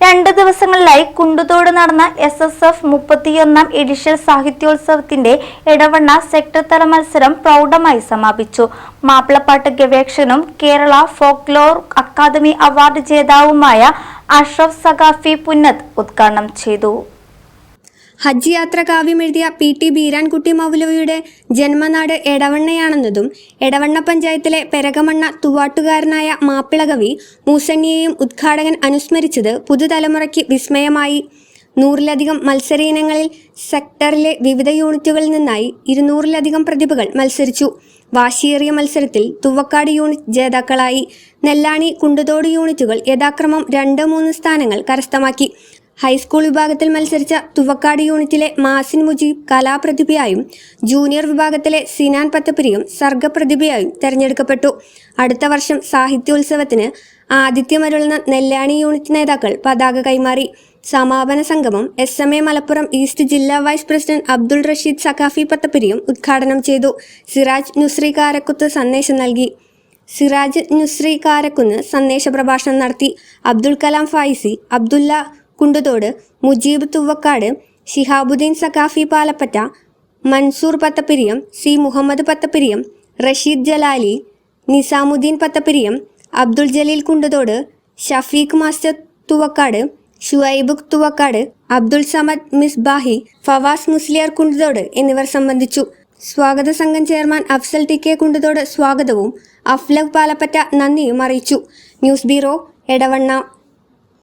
ഭാഗമായി കുണ്ടുതോട് നടന്ന S S F മുപ്പത്തിയൊന്നാം എഡിഷൻ സാഹിത്യോത്സവത്തിന്റെ ഇടവണ്ണ സെക്ടർ തല മത്സരം പ്രൗഢമായി സമാപിച്ചു. മാപ്പിളപ്പാട്ട് ഗവേഷകനും കേരള ഫോക്ലോർ അക്കാദമി അവാർഡ് ജേതാവുമായ അഷ്റഫ് സഖാഫി പുന്നത് ഉദ്ഘാടനം ചെയ്തു. ഹജ്ജ് യാത്ര കാവ്യമെഴുതിയ പി ടി ബീരാൻകുട്ടി മൗലവിയുടെ ജന്മനാട് എടവണ്ണയാണെന്നതും എടവണ്ണ പഞ്ചായത്തിലെ പെരകമണ്ണ തുവാട്ടുകാരനായ മാപ്പിളകവി മൂസണ്ണിയെയും ഉദ്ഘാടകൻ അനുസ്മരിച്ചത് പുതുതലമുറയ്ക്ക് വിസ്മയമായി. നൂറിലധികം മത്സര ഇനങ്ങളിൽ സെക്ടറിലെ വിവിധ യൂണിറ്റുകളിൽ നിന്നായി ഇരുന്നൂറിലധികം പ്രതിഭകൾ മത്സരിച്ചു. വാശിയേറിയ മത്സരത്തിൽ തുവക്കാട് യൂണിറ്റ് ജേതാക്കളായി. നെല്ലാണി കുണ്ടുതോട് യൂണിറ്റുകൾ യഥാക്രമം രണ്ട് മൂന്ന് സ്ഥാനങ്ങൾ കരസ്ഥമാക്കി. ഹൈസ്കൂൾ വിഭാഗത്തിൽ മത്സരിച്ച തുവക്കാട് യൂണിറ്റിലെ മാസിൻ മുജീബ് കലാപ്രതിഭയായും ജൂനിയർ വിഭാഗത്തിലെ സിനാൻ പത്തപ്പിരിയും സർഗപ്രതിഭയായും തെരഞ്ഞെടുക്കപ്പെട്ടു. അടുത്ത വർഷം സാഹിത്യോത്സവത്തിന് ആതിഥ്യമരുളുന്ന നെല്ലാണി യൂണിറ്റ് നേതാക്കൾ പതാക കൈമാറി. സമാപന സംഗമം S M A Malappuram east ജില്ലാ വൈസ് പ്രസിഡന്റ് അബ്ദുൾ റഷീദ് സഖാഫി പത്തപ്പിരിയും ഉദ്ഘാടനം ചെയ്തു. സിറാജ് നുസ്രി കാരക്കുത്ത് സന്ദേശം നൽകി. സിറാജ് നുസ്രി കാരക്കുന്ന് സന്ദേശ പ്രഭാഷണം നടത്തി. അബ്ദുൾ കലാം ഫായിസി അബ്ദുല്ല കുണ്ടുതോട് മുജീബ് തുവക്കാട് ഷിഹാബുദ്ദീൻ സഖാഫി പാലപ്പറ്റ മൻസൂർ പത്തപ്പിരിയം സി മുഹമ്മദ് പത്തപ്പിരിയം റഷീദ് ജലാലി നിസാമുദ്ദീൻ പത്തപ്പിരിയം അബ്ദുൾ ജലീൽ കുണ്ടുതോട് ഷഫീഖ് മാസ്റ്റർ തുവക്കാട് ഷുഐബ് തുവക്കാട് അബ്ദുൾ സമദ് മിസ്ബാഹി ഫവാസ് മുസ്ലിയാർ കുണ്ടുതോട് എന്നിവർ സംബന്ധിച്ചു. സ്വാഗത സംഘം chairman Afsal T K Kunduthode സ്വാഗതവും അഫ്ലഖ് പാലപ്പറ്റ നന്ദിയും അറിയിച്ചു. News bureau Edavanna.